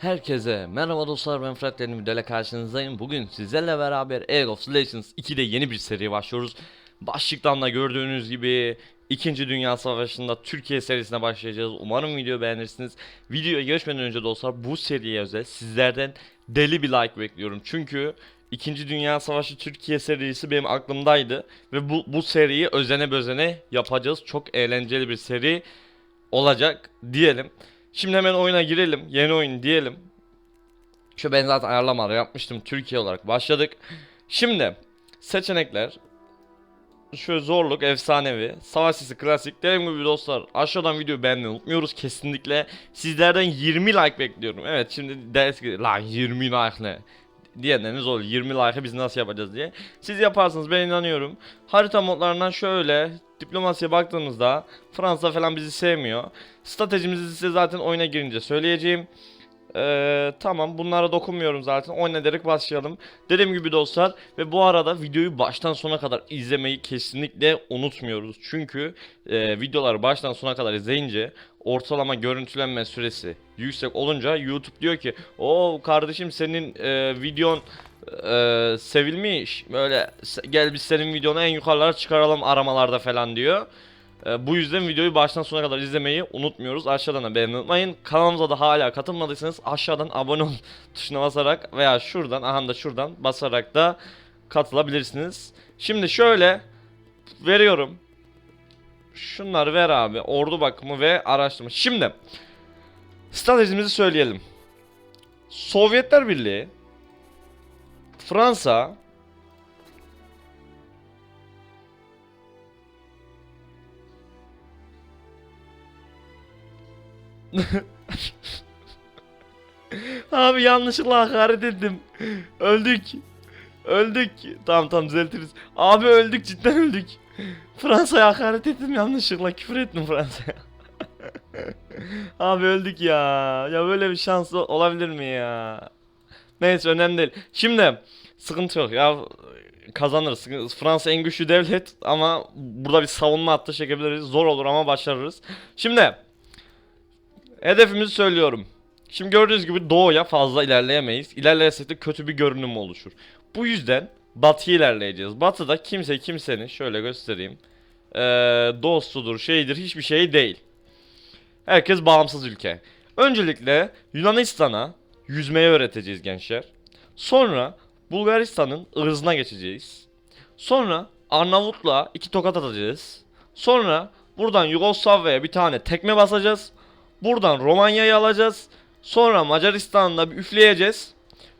Herkese merhaba dostlar ben Fırat yeni videoyla karşınızdayım. Bugün sizlerle beraber Air of Legends 2'de yeni bir seri başlıyoruz. Başlıktan da gördüğünüz gibi 2. Dünya Savaşı'nda Türkiye serisine başlayacağız. Umarım video beğenirsiniz. Videoya geçmeden önce dostlar bu seriye özel sizlerden deli bir like bekliyorum. Çünkü 2. Dünya Savaşı Türkiye serisi benim aklımdaydı. Ve bu, bu seriyi özene bözene yapacağız. Çok eğlenceli bir seri olacak diyelim. Şimdi hemen oyuna girelim. Yeni oyun diyelim. Şu ben zaten ayarlamaları yapmıştım. Türkiye olarak başladık. Şimdi seçenekler şu zorluk efsanevi, savaş sesi klasik. Dediğim gibi dostlar aşağıdan videoyu beğenmeyi unutmuyoruz kesinlikle. Sizlerden 20 like bekliyorum. Evet şimdi ders lan 20 like ne? Diyenleriniz olur. 20 like'ı biz nasıl yapacağız diye. Siz yaparsınız ben inanıyorum. Harita modlarından şöyle diplomasiye baktığımızda Fransa falan bizi sevmiyor. Stratejimizi size zaten oyuna girince söyleyeceğim. Ee, tamam bunlara dokunmuyorum zaten. Oyun ederek başlayalım. Dediğim gibi dostlar ve bu arada videoyu baştan sona kadar izlemeyi kesinlikle unutmuyoruz. Çünkü e, videoları baştan sona kadar izleyince ortalama görüntülenme süresi yüksek olunca YouTube diyor ki o kardeşim senin e, videon e, sevilmiş böyle gel biz senin videonu en yukarılara çıkaralım aramalarda falan diyor. E, bu yüzden videoyu baştan sona kadar izlemeyi unutmuyoruz. Aşağıdan da beğenmeyi unutmayın. Kanalımıza da hala katılmadıysanız aşağıdan abone ol tuşuna basarak veya şuradan aha da şuradan basarak da katılabilirsiniz. Şimdi şöyle veriyorum. Şunları ver abi. Ordu bakımı ve araştırma. Şimdi stratejimizi söyleyelim. Sovyetler Birliği Fransa Abi yanlışlıkla hakaret ettim. Öldük. Öldük. Tamam tamam düzeltiriz. Abi öldük cidden öldük. Fransa'ya hakaret ettim yanlışlıkla küfür ettim Fransa'ya. Abi öldük ya. Ya böyle bir şans olabilir mi ya? Neyse önemli değil. Şimdi sıkıntı yok ya kazanırız. Fransa en güçlü devlet ama burada bir savunma hattı çekebiliriz. Zor olur ama başarırız. Şimdi hedefimizi söylüyorum. Şimdi gördüğünüz gibi doğuya fazla ilerleyemeyiz. İlerlersek de kötü bir görünüm oluşur. Bu yüzden batıya ilerleyeceğiz. Batıda kimse kimsenin şöyle göstereyim. Ee, dostudur, şeydir hiçbir şey değil. Herkes bağımsız ülke. Öncelikle Yunanistan'a yüzmeyi öğreteceğiz gençler. Sonra Bulgaristan'ın ırzına geçeceğiz. Sonra Arnavutluğa iki tokat atacağız. Sonra buradan Yugoslavya'ya bir tane tekme basacağız. Buradan Romanya'yı alacağız. Sonra Macaristan'da bir üfleyeceğiz.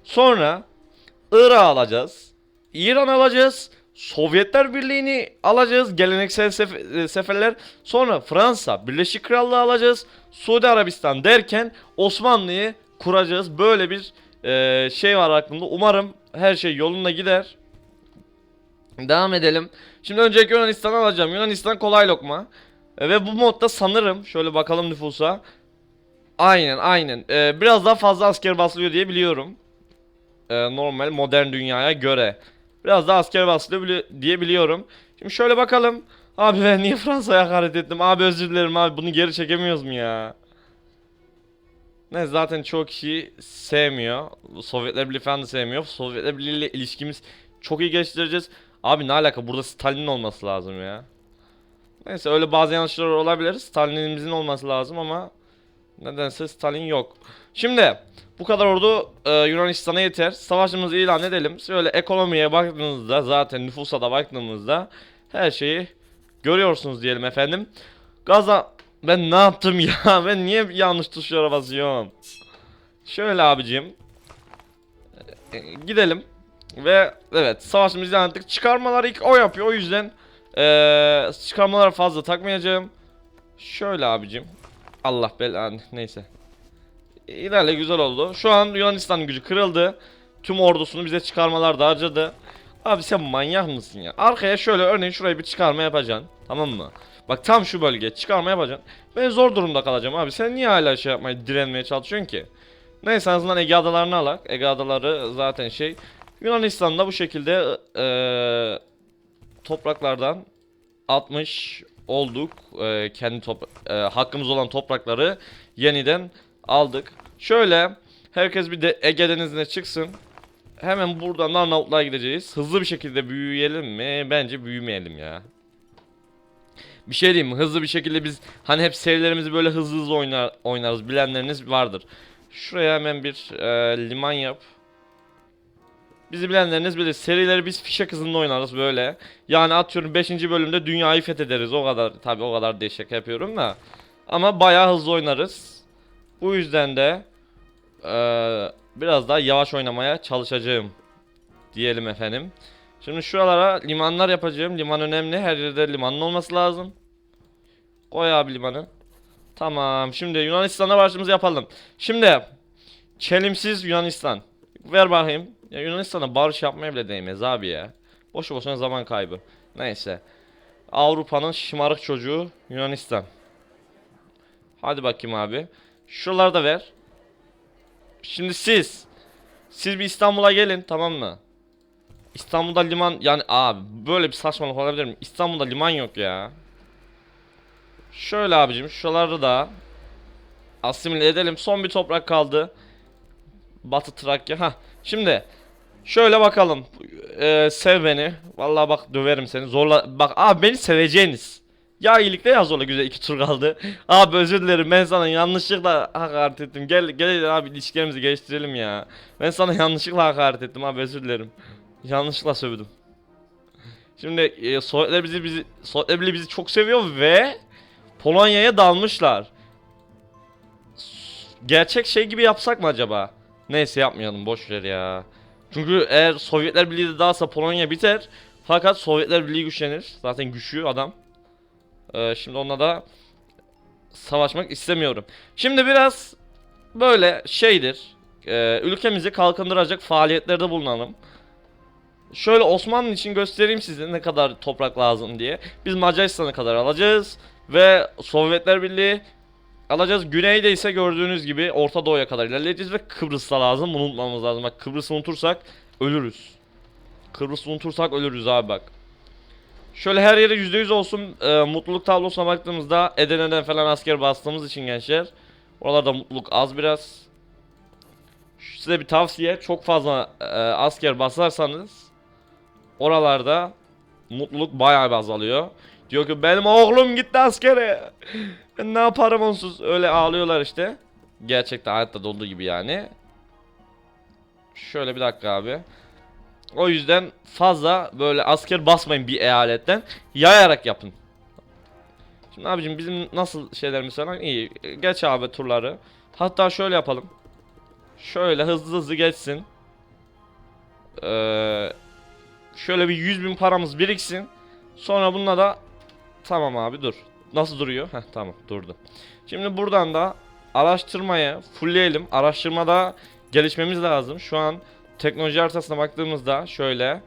Sonra Irak'ı alacağız. İran alacağız. Sovyetler Birliği'ni alacağız. Geleneksel sef- e, seferler. Sonra Fransa, Birleşik Krallığı alacağız. Suudi Arabistan derken Osmanlı'yı kuracağız. Böyle bir e, şey var aklımda. Umarım her şey yolunda gider. Devam edelim. Şimdi öncelikle Yunanistan'ı alacağım. Yunanistan kolay lokma. E, ve bu modda sanırım şöyle bakalım nüfusa. Aynen aynen. Ee, biraz daha fazla asker basılıyor diye biliyorum. Ee, normal modern dünyaya göre. Biraz daha asker basılıyor diye biliyorum. Şimdi şöyle bakalım. Abi ben niye Fransa'ya hakaret ettim? Abi özür dilerim abi bunu geri çekemiyoruz mu ya? Ne zaten çoğu kişi sevmiyor. Sovyetler Birliği falan da sevmiyor. Sovyetler Birliği ile ilişkimiz çok iyi geliştireceğiz. Abi ne alaka burada Stalin'in olması lazım ya. Neyse öyle bazı yanlışlar olabilir. Stalin'imizin olması lazım ama Nedense Stalin yok. Şimdi bu kadar ordu e, Yunanistan'a yeter. Savaşımızı ilan edelim. Şöyle ekonomiye baktığınızda zaten nüfusa da baktığımızda her şeyi görüyorsunuz diyelim efendim. Gaza ben ne yaptım ya? Ben niye yanlış tuşlara basıyorum? Şöyle abicim. E, gidelim. Ve evet savaşımızı ilan ettik. Çıkarmaları ilk o yapıyor. O yüzden e, çıkarmaları fazla takmayacağım. Şöyle abicim. Allah belanı neyse. İlerle güzel oldu. Şu an Yunanistan gücü kırıldı. Tüm ordusunu bize çıkarmalar da harcadı. Abi sen manyak mısın ya? Arkaya şöyle örneğin şuraya bir çıkarma yapacaksın. Tamam mı? Bak tam şu bölge çıkarma yapacaksın. Ben zor durumda kalacağım abi. Sen niye hala şey yapmaya direnmeye çalışıyorsun ki? Neyse en azından Ege adalarını alak. Ege adaları zaten şey. Yunanistan'da bu şekilde eee topraklardan 60 olduk. Ee, kendi top e, hakkımız olan toprakları yeniden aldık. Şöyle Herkes bir de Ege Denizi'ne çıksın. Hemen buradan da Arnavutluğa gideceğiz. Hızlı bir şekilde büyüyelim mi? Bence büyümeyelim ya. Bir şey diyeyim mi? Hızlı bir şekilde biz hani hep serilerimizi böyle hızlı hızlı oynar, oynarız. Bilenleriniz vardır. Şuraya hemen bir e, liman yap. Bizi bilenleriniz bilir. Serileri biz fişek hızında oynarız böyle. Yani atıyorum 5. bölümde dünyayı fethederiz. O kadar tabi o kadar şaka yapıyorum da. Ama bayağı hızlı oynarız. Bu yüzden de eee, biraz daha yavaş oynamaya çalışacağım. Diyelim efendim. Şimdi şuralara limanlar yapacağım. Liman önemli. Her yerde limanın olması lazım. Koy abi limanı. Tamam. Şimdi Yunanistan'a başımızı yapalım. Şimdi çelimsiz Yunanistan. Ver bakayım. Ya Yunanistan'a barış yapmaya bile değmez abi ya. Boşu boşuna zaman kaybı. Neyse. Avrupa'nın şımarık çocuğu Yunanistan. Hadi bakayım abi. Şuraları da ver. Şimdi siz. Siz bir İstanbul'a gelin tamam mı? İstanbul'da liman yani abi böyle bir saçmalık olabilir mi? İstanbul'da liman yok ya. Şöyle abicim şuraları da asimile edelim. Son bir toprak kaldı. Batı Trakya. Ha. Şimdi şöyle bakalım. Ee, sev beni. Vallahi bak döverim seni. Zorla bak abi beni seveceğiniz. Ya iyilikle ya zorla güzel iki tur kaldı. Abi özür dilerim ben sana yanlışlıkla hakaret ettim. Gel gel abi ilişkilerimizi geliştirelim ya. Ben sana yanlışlıkla hakaret ettim abi özür dilerim. Yanlışlıkla sövdüm. Şimdi e, Sovyetler bizi bizi Sovyetler Birliği bizi çok seviyor ve Polonya'ya dalmışlar. Gerçek şey gibi yapsak mı acaba? Neyse yapmayalım boş ver ya. Çünkü eğer Sovyetler Birliği de dağılsa Polonya biter. Fakat Sovyetler Birliği güçlenir. Zaten güçlü adam. Ee, şimdi onunla da savaşmak istemiyorum. Şimdi biraz böyle şeydir. Ee, ülkemizi kalkındıracak faaliyetlerde bulunalım. Şöyle Osmanlı için göstereyim size ne kadar toprak lazım diye. Biz Macaristan'a kadar alacağız ve Sovyetler Birliği alacağız. Güneyde ise gördüğünüz gibi Orta Doğu'ya kadar ilerleyeceğiz ve Kıbrıs'ta lazım. Bunu unutmamız lazım. Bak Kıbrıs'ı unutursak ölürüz. Kıbrıs'ı unutursak ölürüz abi bak. Şöyle her yere %100 olsun e, mutluluk tablosuna baktığımızda Edirne'den falan asker bastığımız için gençler. Oralarda mutluluk az biraz. Size bir tavsiye çok fazla e, asker basarsanız oralarda mutluluk bayağı bir azalıyor. Diyor ki benim oğlum gitti askere. Ne yaparım onsuz? Öyle ağlıyorlar işte. Gerçekten hayatta da olduğu gibi yani. Şöyle bir dakika abi. O yüzden fazla böyle asker basmayın bir eyaletten. Yayarak yapın. Şimdi abicim bizim nasıl şeylerimiz falan iyi. Geç abi turları. Hatta şöyle yapalım. Şöyle hızlı hızlı geçsin. Ee, şöyle bir 100 bin paramız biriksin. Sonra bununla da tamam abi dur. Nasıl duruyor? Heh tamam durdu. Şimdi buradan da araştırmaya fullleyelim. Araştırmada gelişmemiz lazım. Şu an teknoloji haritasına baktığımızda şöyle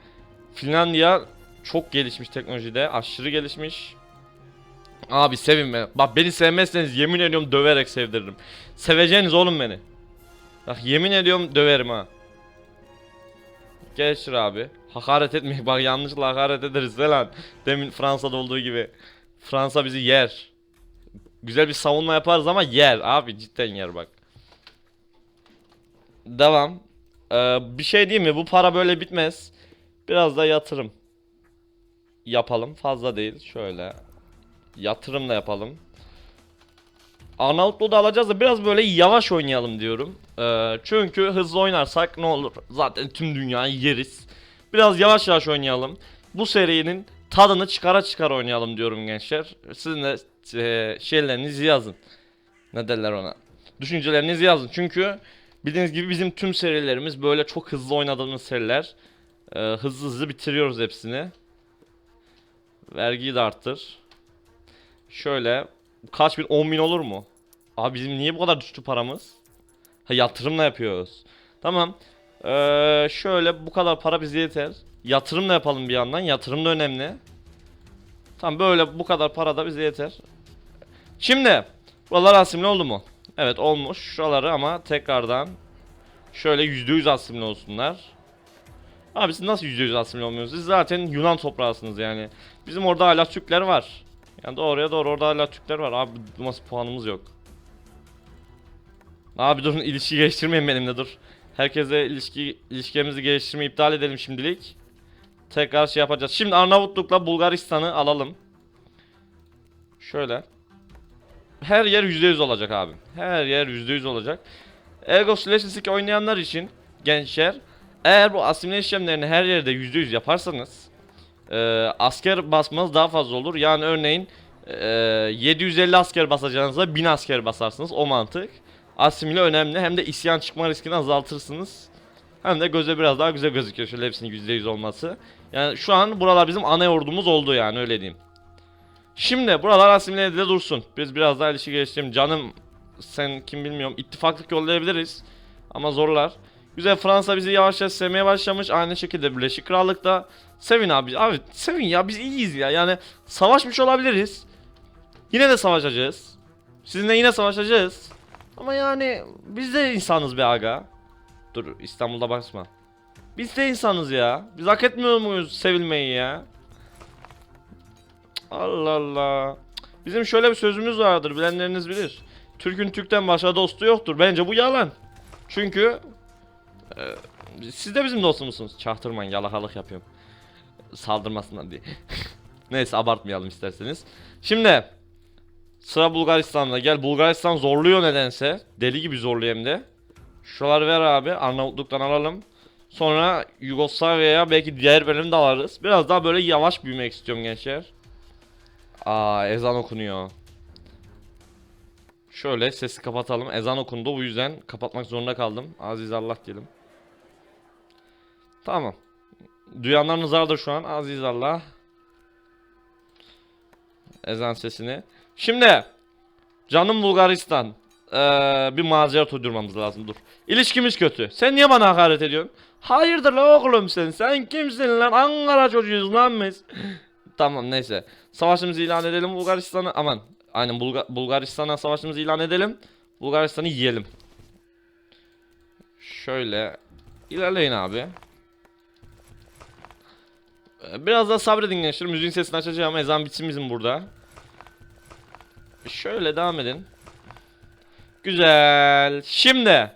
Finlandiya çok gelişmiş teknolojide. Aşırı gelişmiş. Abi sevin beni. Bak beni sevmezseniz yemin ediyorum döverek sevdiririm. Seveceğiniz oğlum beni. Bak yemin ediyorum döverim ha. Geçir abi. Hakaret etmeyin. Bak yanlışlıkla hakaret ederiz falan. Demin Fransa'da olduğu gibi. Fransa bizi yer. Güzel bir savunma yaparız ama yer abi cidden yer bak. Devam. Ee, bir şey diyeyim mi? Bu para böyle bitmez. Biraz da yatırım yapalım. Fazla değil. Şöyle. Yatırım da yapalım. Arnavutluğu da alacağız da biraz böyle yavaş oynayalım diyorum. Ee, çünkü hızlı oynarsak ne olur? Zaten tüm dünyayı yeriz. Biraz yavaş yavaş oynayalım. Bu serinin tadını çıkara çıkara oynayalım diyorum gençler. Sizin de e, şeylerinizi yazın. Ne derler ona? Düşüncelerinizi yazın. Çünkü bildiğiniz gibi bizim tüm serilerimiz böyle çok hızlı oynadığımız seriler. Ee, hızlı hızlı bitiriyoruz hepsini. Vergiyi de arttır. Şöyle kaç bin 10 bin olur mu? Abi bizim niye bu kadar düştü paramız? Ha yatırımla yapıyoruz. Tamam. Ee, şöyle bu kadar para bize yeter. Yatırım da yapalım bir yandan. Yatırım da önemli. Tamam böyle bu kadar para da bize yeter. Şimdi buralar asimli oldu mu? Evet olmuş. Şuraları ama tekrardan şöyle %100 asimli olsunlar. Abi siz nasıl %100 asimli olmuyorsunuz? Siz zaten Yunan toprağısınız yani. Bizim orada hala Türkler var. Yani doğruya doğru orada hala Türkler var. Abi nasıl puanımız yok. Abi durun ilişki geliştirmeyin benimle dur. Herkese ilişki ilişkilerimizi geliştirmeyi iptal edelim şimdilik. Tekrar şey yapacağız. Şimdi Arnavutluk'la Bulgaristan'ı alalım. Şöyle. Her yer %100 olacak abi. Her yer %100 olacak. Ergo Slash 2 oynayanlar için gençler eğer bu asimile işlemlerini her yerde %100 yaparsanız e, asker basmanız daha fazla olur. Yani örneğin e, 750 asker basacağınıza 1000 asker basarsınız. O mantık. Asimile önemli. Hem de isyan çıkma riskini azaltırsınız. Hem de göze biraz daha güzel gözüküyor şöyle hepsinin %100 olması. Yani şu an buralar bizim ana yurdumuz oldu yani öyle diyeyim. Şimdi buralar asimile edile dursun. Biz biraz daha ilişki geliştirelim. Canım sen kim bilmiyorum. İttifaklık yollayabiliriz. Ama zorlar. Güzel Fransa bizi yavaş yavaş sevmeye başlamış. Aynı şekilde Birleşik Krallık'ta. Sevin abi. Abi sevin ya biz iyiyiz ya. Yani savaşmış olabiliriz. Yine de savaşacağız. Sizinle yine savaşacağız. Ama yani biz de insanız be aga. Dur İstanbul'da basma. Biz de insanız ya. Biz hak etmiyor muyuz sevilmeyi ya? Allah Allah. Bizim şöyle bir sözümüz vardır bilenleriniz bilir. Türk'ün Türk'ten başka dostu yoktur. Bence bu yalan. Çünkü e, siz de bizim dostumuzsunuz. Çahtırmayın yalakalık yapıyorum. Saldırmasınlar diye. Neyse abartmayalım isterseniz. Şimdi sıra Bulgaristan'da. Gel Bulgaristan zorluyor nedense. Deli gibi zorluyor hem de. Şuraları ver abi. Arnavutluk'tan alalım. Sonra Yugoslavya'ya belki diğer bölümde de alırız. Biraz daha böyle yavaş büyümek istiyorum gençler. Aa ezan okunuyor. Şöyle sesi kapatalım. Ezan okundu bu yüzden kapatmak zorunda kaldım. Aziz Allah diyelim. Tamam. Duyanlarınız vardır şu an. Aziz Allah. Ezan sesini. Şimdi canım Bulgaristan. Ee, bir mazeret uydurmamız lazım dur. İlişkimiz kötü. Sen niye bana hakaret ediyorsun? Hayırdır la oğlum sen? Sen kimsin lan? Ankara çocuğuyuz lan biz. tamam neyse. Savaşımızı ilan edelim Bulgaristan'a. Aman. Aynen Bulga- Bulgaristan'a savaşımızı ilan edelim. Bulgaristan'ı yiyelim. Şöyle ilerleyin abi. Ee, Biraz daha sabredin gençler. Müziğin sesini açacağım. Ezan bitsin bizim burada. Şöyle devam edin. Güzel. Şimdi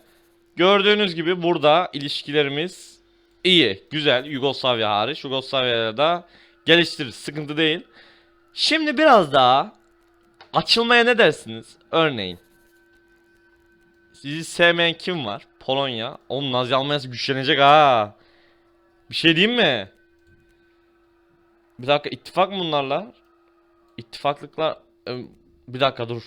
gördüğünüz gibi burada ilişkilerimiz iyi, güzel. Yugoslavya hariç. Yugoslavya'da da geliştiririz. Sıkıntı değil. Şimdi biraz daha açılmaya ne dersiniz? Örneğin. Sizi sevmeyen kim var? Polonya. Onun Nazi Almanya'sı güçlenecek ha. Bir şey diyeyim mi? Bir dakika ittifak mı bunlarla? İttifaklıklar... Ee, Bir dakika dur.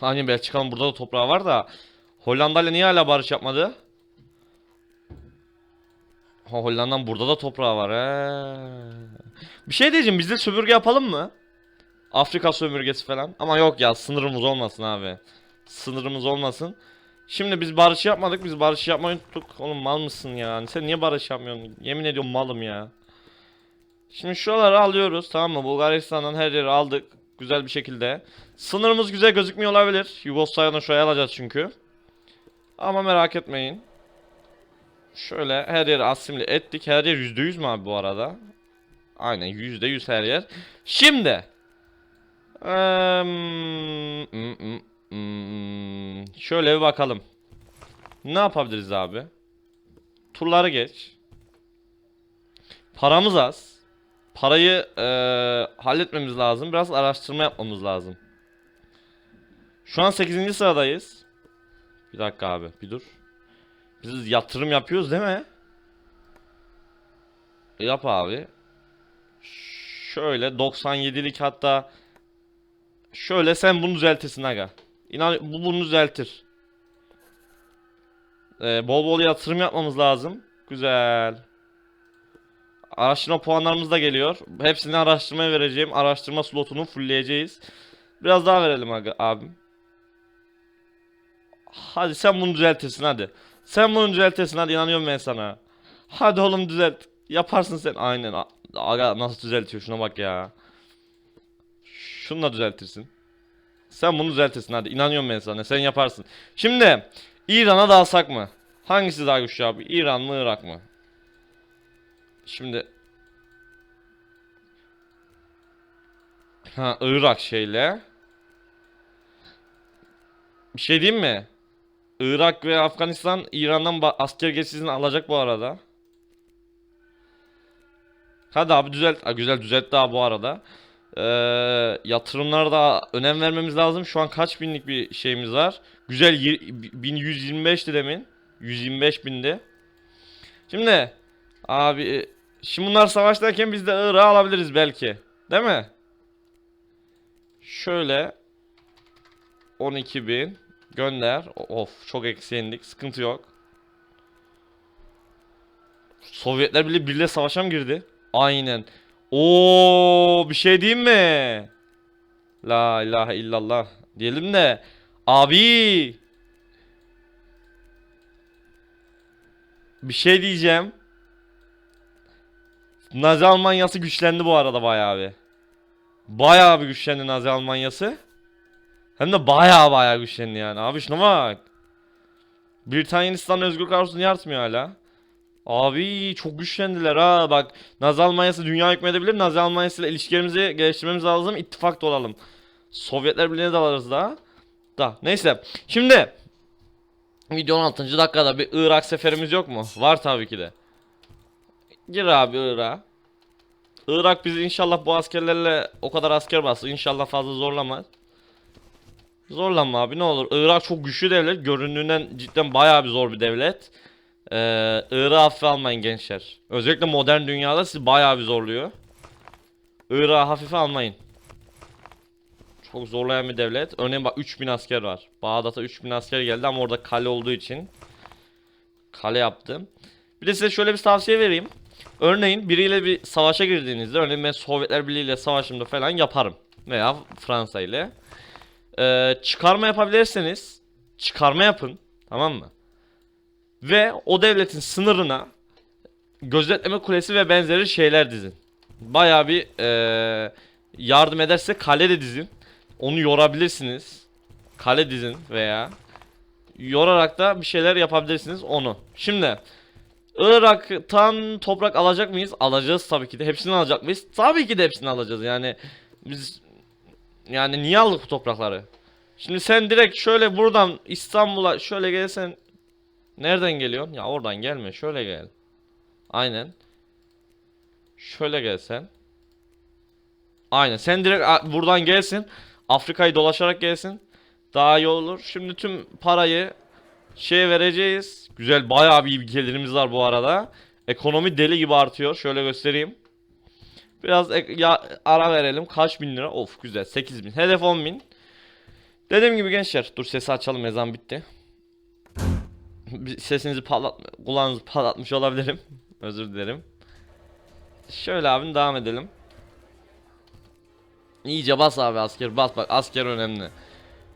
Hani Belçika'nın burada da toprağı var da Hollanda ile niye hala barış yapmadı? Ha, Hollanda'nın burada da toprağı var he. Bir şey diyeceğim biz de sömürge yapalım mı? Afrika sömürgesi falan. Ama yok ya sınırımız olmasın abi. Sınırımız olmasın. Şimdi biz barış yapmadık biz barış yapmayı unuttuk. Oğlum mal mısın ya? Sen niye barış yapmıyorsun? Yemin ediyorum malım ya. Şimdi şuraları alıyoruz tamam mı? Bulgaristan'dan her yeri aldık. Güzel bir şekilde. Sınırımız güzel gözükmüyor olabilir. Yugoslavya'dan şuraya alacağız çünkü. Ama merak etmeyin. Şöyle her yeri asimile ettik. Her yer %100 mü abi bu arada? Aynen %100 her yer. Şimdi. Şöyle bir bakalım. Ne yapabiliriz abi? Turları geç. Paramız az. Parayı eee, halletmemiz lazım. Biraz araştırma yapmamız lazım. Şu an 8. sıradayız. Bir dakika abi, bir dur. Biz yatırım yapıyoruz değil mi? Yap abi. Şöyle 97'lik hatta şöyle sen bunu düzeltirsin aga. İnan bu bunu düzeltir. Ee, bol bol yatırım yapmamız lazım. Güzel. Araştırma puanlarımız da geliyor. Hepsini araştırmaya vereceğim. Araştırma slotunu fullleyeceğiz. Biraz daha verelim abim. Hadi sen bunu düzeltirsin hadi. Sen bunu düzeltirsin hadi inanıyorum ben sana. Hadi oğlum düzelt. Yaparsın sen. Aynen. Aga nasıl düzeltiyor şuna bak ya. Şunu da düzeltirsin. Sen bunu düzeltirsin hadi. İnanıyorum ben sana. Sen yaparsın. Şimdi İran'a dalsak mı? Hangisi daha güçlü abi? İran mı Irak mı? Şimdi Ha Irak şeyle Bir şey diyeyim mi? Irak ve Afganistan İran'dan asker geçişini alacak bu arada. Hadi abi düzelt. Ha, güzel düzeltti abi bu arada. Ee, yatırımlara da önem vermemiz lazım. Şu an kaç binlik bir şeyimiz var? Güzel yir- 1125'ti demin. 125 bindi. Şimdi abi şimdi bunlar savaştayken biz de Irak'ı alabiliriz belki. Değil mi? Şöyle 12.000 gönder. Of çok eksi yendik. Sıkıntı yok. Sovyetler bile birle savaşa mı girdi? Aynen. Oo bir şey diyeyim mi? La ilahe illallah diyelim de abi bir şey diyeceğim. Nazi Almanyası güçlendi bu arada bayağı bir. Bayağı bir güçlendi Nazi Almanyası. Hem de bayağı bayağı güçlendi yani. Abi şuna bak. Britanya Hindistan özgürlük arzusunu yaratmıyor hala. Abi çok güçlendiler ha bak Nazi Almanyası dünya hükmedebilir Nazi Almanyası ile ilişkilerimizi geliştirmemiz lazım ittifak da olalım Sovyetler Birliği'ne de alırız daha Da neyse şimdi Video 16. dakikada bir Irak seferimiz yok mu? Var tabii ki de Gir abi Irak'a Irak bizi inşallah bu askerlerle o kadar asker bastı inşallah fazla zorlamaz Zorlanma abi ne olur Irak çok güçlü devlet göründüğünden cidden bayağı bir zor bir devlet ee, Irak'ı hafife almayın gençler. Özellikle modern dünyada sizi bayağı bir zorluyor. Irak'ı hafife almayın. Çok zorlayan bir devlet. Örneğin bak 3000 asker var. Bağdat'a 3000 asker geldi ama orada kale olduğu için kale yaptım. Bir de size şöyle bir tavsiye vereyim. Örneğin biriyle bir savaşa girdiğinizde örneğin ben Sovyetler Birliği ile savaşımda falan yaparım. Veya Fransa ile. Ee, çıkarma yapabilirseniz çıkarma yapın. Tamam mı? Ve o devletin sınırına gözetleme kulesi ve benzeri şeyler dizin. Bayağı bir eee, yardım ederse kale de dizin. Onu yorabilirsiniz. Kale dizin veya yorarak da bir şeyler yapabilirsiniz onu. Şimdi Irak'tan toprak alacak mıyız? Alacağız tabii ki de. Hepsini alacak mıyız? Tabii ki de hepsini alacağız. Yani biz yani niye aldık bu toprakları? Şimdi sen direkt şöyle buradan İstanbul'a şöyle gelsen Nereden geliyorsun? Ya oradan gelme. Şöyle gel. Aynen. Şöyle gelsen. Aynen. Sen direkt buradan gelsin. Afrika'yı dolaşarak gelsin. Daha iyi olur. Şimdi tüm parayı şeye vereceğiz. Güzel bayağı bir gelirimiz var bu arada. Ekonomi deli gibi artıyor. Şöyle göstereyim. Biraz ya ara verelim. Kaç bin lira? Of güzel. 8 bin. Hedef 10 bin. Dediğim gibi gençler. Dur sesi açalım. Ezan bitti. Sesinizi patlat kulağınızı patlatmış olabilirim. Özür dilerim. Şöyle abi devam edelim. İyice bas abi asker bas bak asker önemli.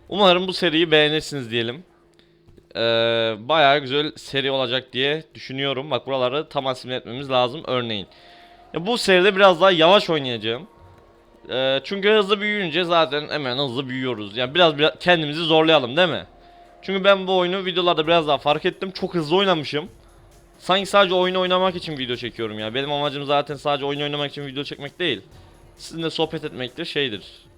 Umarım bu seriyi beğenirsiniz diyelim. Ee, bayağı güzel seri olacak diye düşünüyorum. Bak buraları tam asimile etmemiz lazım örneğin. Ya bu seride biraz daha yavaş oynayacağım. Ee, çünkü hızlı büyüyünce zaten hemen hızlı büyüyoruz. Yani biraz, biraz kendimizi zorlayalım değil mi? Çünkü ben bu oyunu videolarda biraz daha fark ettim. Çok hızlı oynamışım. Sanki sadece oyunu oynamak için video çekiyorum ya. Benim amacım zaten sadece oyun oynamak için video çekmek değil. Sizinle sohbet etmektir, şeydir.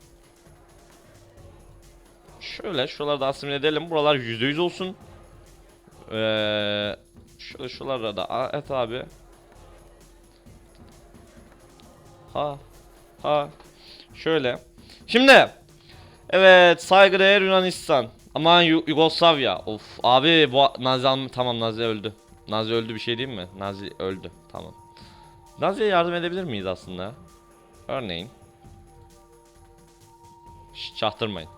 Şöyle şuraları da asimile edelim. Buralar %100 olsun. Ee, şöyle şuralara da et abi. Ha. Ha. Şöyle. Şimdi. Evet saygıdeğer Yunanistan. Aman Yu- Yugoslavya. Of abi bu Nazi tamam Nazi öldü. Nazi öldü bir şey diyeyim mi? Nazi öldü. Tamam. Nazi'ye yardım edebilir miyiz aslında? Örneğin. Şş, çaktırmayın.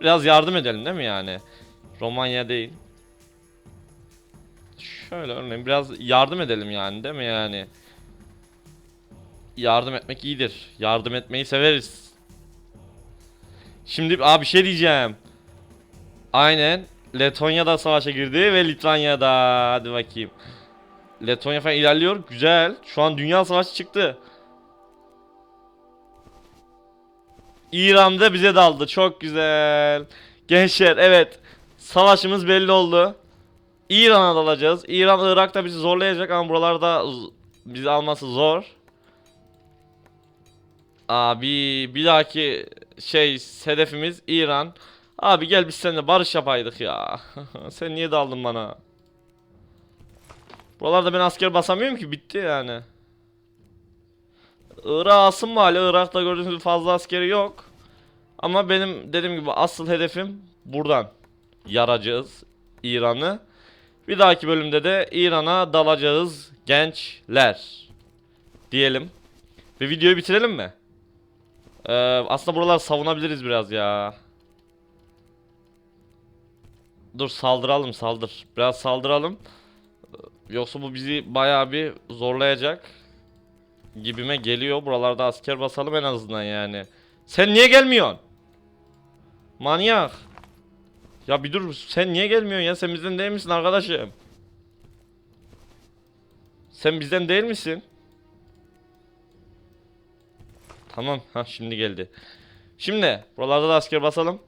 Biraz yardım edelim değil mi yani? Romanya değil. Şöyle örneğin biraz yardım edelim yani değil mi yani? Yardım etmek iyidir. Yardım etmeyi severiz. Şimdi abi bir şey diyeceğim. Aynen. Letonya da savaşa girdi ve Litvanya da. Hadi bakayım. Letonya falan ilerliyor. Güzel. Şu an dünya savaşı çıktı. İran da bize daldı. Çok güzel. Gençler evet. Savaşımız belli oldu. İran'a dalacağız. İran Irak'ta bizi zorlayacak ama buralarda bizi alması zor. Abi bir dahaki şey hedefimiz İran. Abi gel biz seninle barış yapaydık ya. Sen niye daldın bana? Buralarda ben asker basamıyorum ki bitti yani. Irak asım mı hala? Irak'ta gördüğünüz gibi fazla askeri yok. Ama benim dediğim gibi asıl hedefim buradan yaracağız İran'ı. Bir dahaki bölümde de İran'a dalacağız gençler. Diyelim. Ve videoyu bitirelim mi? Ee, aslında buralar savunabiliriz biraz ya. Dur saldıralım saldır. Biraz saldıralım. Yoksa bu bizi bayağı bir zorlayacak gibime geliyor. Buralarda asker basalım en azından yani. Sen niye gelmiyorsun? Manyak. Ya bir dur sen niye gelmiyorsun ya? Sen bizden değil misin arkadaşım? Sen bizden değil misin? Tamam. Ha şimdi geldi. Şimdi buralarda da asker basalım.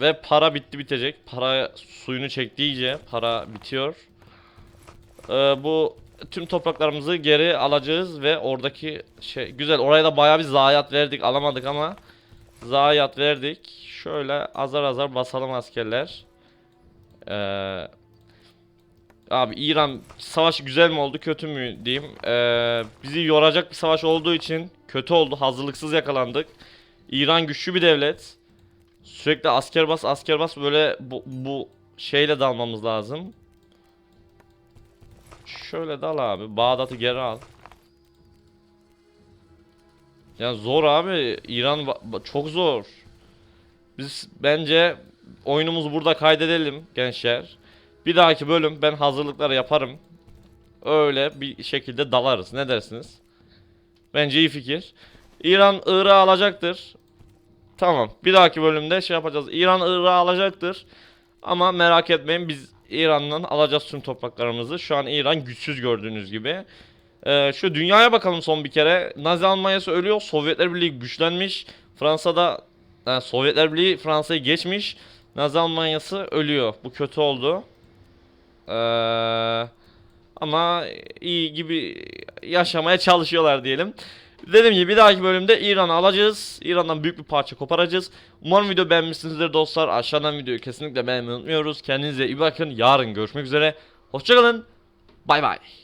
Ve para bitti bitecek. Para suyunu çekti iyice. Para bitiyor. Ee, bu tüm topraklarımızı geri alacağız ve oradaki şey güzel oraya da bayağı bir zayiat verdik alamadık ama zayiat verdik. Şöyle azar azar basalım askerler. Ee, abi İran savaş güzel mi oldu kötü mü diyeyim. Ee, bizi yoracak bir savaş olduğu için kötü oldu. Hazırlıksız yakalandık. İran güçlü bir devlet. Sürekli asker bas asker bas böyle bu, bu şeyle dalmamız lazım. Şöyle dal abi. Bağdat'ı geri al. Ya zor abi. İran çok zor. Biz bence oyunumuzu burada kaydedelim gençler. Bir dahaki bölüm ben hazırlıkları yaparım. Öyle bir şekilde dalarız. Ne dersiniz? Bence iyi fikir. İran Irak'ı alacaktır. Tamam. Bir dahaki bölümde şey yapacağız. İran Irak'ı alacaktır. Ama merak etmeyin biz İran'dan alacağız tüm topraklarımızı. Şu an İran güçsüz gördüğünüz gibi. Ee, şu dünyaya bakalım son bir kere. Nazi Almanya'sı ölüyor. Sovyetler Birliği güçlenmiş. Fransa'da yani Sovyetler Birliği Fransa'yı geçmiş. Nazi Almanya'sı ölüyor. Bu kötü oldu. Ee, ama iyi gibi yaşamaya çalışıyorlar diyelim. Dediğim gibi bir dahaki bölümde İran'ı alacağız. İran'dan büyük bir parça koparacağız. Umarım video beğenmişsinizdir dostlar. Aşağıdan videoyu kesinlikle beğenmeyi unutmuyoruz. Kendinize iyi bakın. Yarın görüşmek üzere. Hoşçakalın. Bay bay.